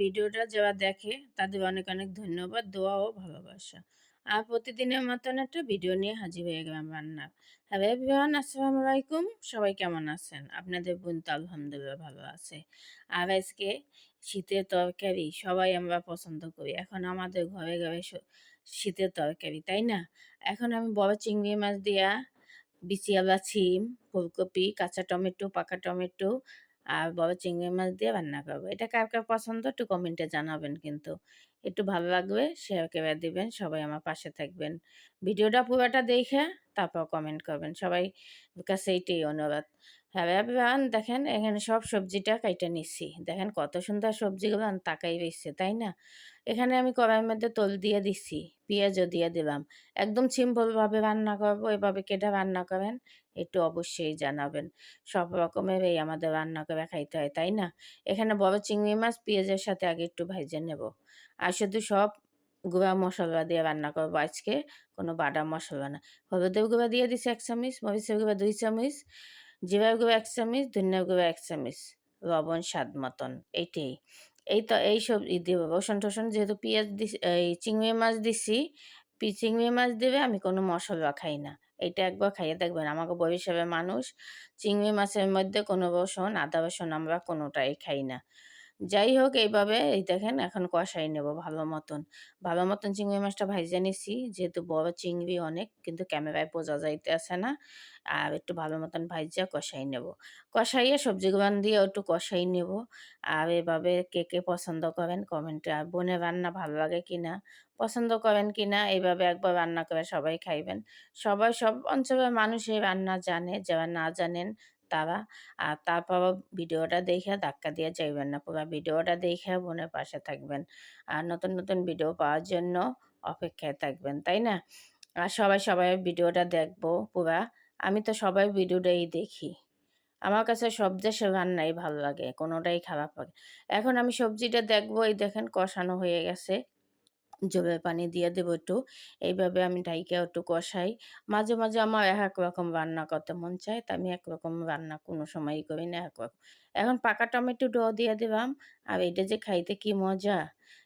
ভিডিওটা যারা দেখে, তাদের অনেক অনেক ধন্যবাদ, দোয়া ও ভালোবাসা। আর প্রতিদিনের মতন একটা ভিডিও নিয়ে হাজির হয়ে গেলাম রান্না হ্যালো এভরিওয়ান, আসসালামু আলাইকুম। সবাই কেমন আছেন? আপনাদের বোন তো আলহামদুলিল্লাহ ভালো আছে। আর আজকে শীতের তরকারি সবাই আমরা পছন্দ করি। এখন আমাদের ঘরে ঘরে শীতের তরকারি, তাই না? এখন আমি বড় চিংড়ি মাছ দিয়া বিচিয়ালা ছিম ফুলকপি, কাঁচা টমেটো, পাকা টমেটো আর বড় চিংড়ি মাছ দিয়ে রান্না করব। এটা কার কার পছন্দ? একটু কমেন্টে জানাবেন কিন্তু। একটু ভালো লাগবে শেয়ার করে দিবেন, সবাই আমার পাশে থাকবেন। ভিডিওটা পুরোটা দেখে তারপর কমেন্ট করবেন। সবাই কাছে এইটাই অনুরোধ। হ্যাঁ দেখেন এখানে সব সবজিটা কাইটে নিচ্ছি। দেখেন কত সুন্দর সবজিগুলো তাকাই রয়েছে, তাই না? এখানে আমি কড়াইয়ের মধ্যে তোল দিয়ে দিচ্ছি, পেঁয়াজও দিয়ে দিলাম। একদম সিম্পলভাবে রান্না করব, এভাবে কেটে রান্না করেন একটু অবশ্যই জানাবেন। সব রকমের এই আমাদের রান্না করে খাইতে হয়, তাই না? এখানে বড় চিংড়ি মাছ পেঁয়াজের সাথে আগে একটু ভেজে নেব। আর শুধু সব গুঁড়া মশলা দিয়ে রান্না করব আজকে, কোনো বাদাম মশলা না। হলুদের গুঁড়া দিয়ে দিছি এক চামচ, মরিচের গুঁড়া দুই চামচ, জিরার গুঁড়া এক চামচ, ধনিয়ার গুঁড়া এক চামচ, লবণ স্বাদ মতন, এইটাই। এই তো, এই সব দিব। রসুন টসুন যেহেতু পেঁয়াজ দিছি, এই চিংড়ি মাছ দিছি চিংড়ি মাছ দেবে আমি কোনো মশলা খাই না। এইটা একবার খাইয়ে দেখবেন। আমাকে বরিশালের মানুষ চিংড়ি মাছের মধ্যে কোনো রসুন, আদা রসুন আমরা কোনোটাই খাই না। যাই হোক, এইভাবে এই দেখেন এখন কষাই নেব ভালো মতন। ভালো মতন চিংড়ি মাছটা ভাইজে নিছি। যেহেতু বড় চিংড়ি অনেক, কিন্তু ক্যামেরায় বোঝা যাইতে আসে না। আর একটু ভালো মতন ভাইজা কষাই নেব। কষাইয়ে সবজিগুলো দিয়ে একটু কষাই নেব। আর এভাবে কে কে পছন্দ করেন কমেন্টে, আর বোনের রান্না ভালো লাগে কি না পছন্দ করেন কি না এইভাবে একবার রান্না করে সবাই খাইবেন। সবাই, সব অঞ্চলের মানুষ এই রান্না জানে, যারা না জানেন তারা। আর তারপর ভিডিওটা দেখে ধাক্কা দিয়ে যাইবেন না। পুরো ভিডিওটা দেখে বোনের পাশে থাকবেন। আর নতুন নতুন ভিডিও পাওয়ার জন্য অপেক্ষায় থাকবেন, তাই না? আর সবাই সবাই ভিডিওটা দেখব পুরা। আমি তো সবাই ভিডিওটাই দেখি। আমার কাছে সব দেশের রান্নাই ভালো লাগে, কোনোটাই খারাপ লাগে। এখন আমি সবজিটা দেখব, এই দেখেন কষানো হয়ে গেছে। জলের পানি দিয়ে দেবো একটু। এইভাবে আমি ডাইকে একটু কষাই। মাঝে মাঝে আমার এক রকম রান্না করতে মন চায়, তা আমি একরকম রান্না কোনো সময়ই করি না এক এখন পাকা টমেটো ড দিয়ে দিলাম, আর এটা যে খাইতে কি মজা!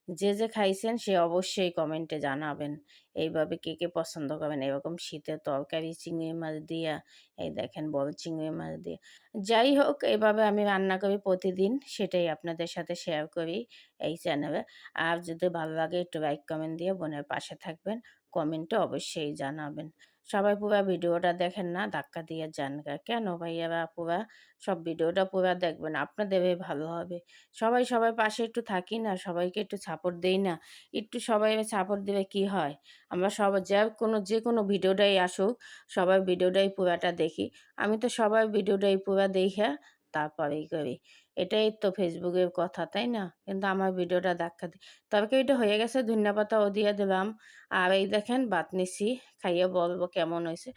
যে যে খাইছেন সে অবশ্যই কমেন্টে জানাবেন। এইভাবে কে কে পছন্দ করবেন? এরকম শীতের তরকারি, চিংড়ি মাছ দিয়া, এই দেখেন বড় চিংড়ি মাছ দিয়ে। যাই হোক এইভাবে আমি রান্না করি প্রতিদিন, সেটাই আপনাদের সাথে শেয়ার করি এই চ্যানেলে আর যদি ভালো লাগে, একটু লাইক কমেন্ট দিয়ে বোনের পাশে থাকবেন কমেন্টে অবশ্যই জানাবেন। সবাই পুরা ভিডিওটা দেখেন না, ধাক্কা দিয়ে যান কেন ভাইয়ারা পুরা? সব ভিডিওটা পুরা দেখবেন, আপনাদের ভালো হবে। সবাই সবাই পাশে একটু থাকি না, সবাইকে একটু সাপোর্ট দেই না। একটু সবাই সাপোর্ট দেবে কি হয়? আমরা সবাই যে কোনো যে কোনো ভিডিওটাই আসুক সবাই ভিডিওটাই পুরাটা দেখি। আমি তো সবাই ভিডিওটাই পুরা দেখে তারপরেই করি। এটাই তো ফেসবুকের কথা, তাই না? কিন্তু আমার ভিডিওটা দেখা দিই তরকারিটা হয়ে গেছে ধন্যবাদ ও দিয়ে দিলাম। আর এই দেখেন বাত নিছি, খাইয়ে বলব কেমন হয়েছে।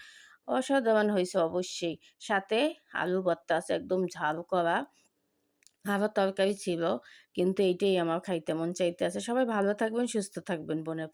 অসাধারণ হয়েছে অবশ্যই। সাথে আলু ভর্তা আছে, একদম ঝাল করা। আবার তরকারি ছিল, কিন্তু এইটাই আমার খাইতে মন চাইতে আছে সবাই ভালো থাকবেন, সুস্থ থাকবেন, বোনের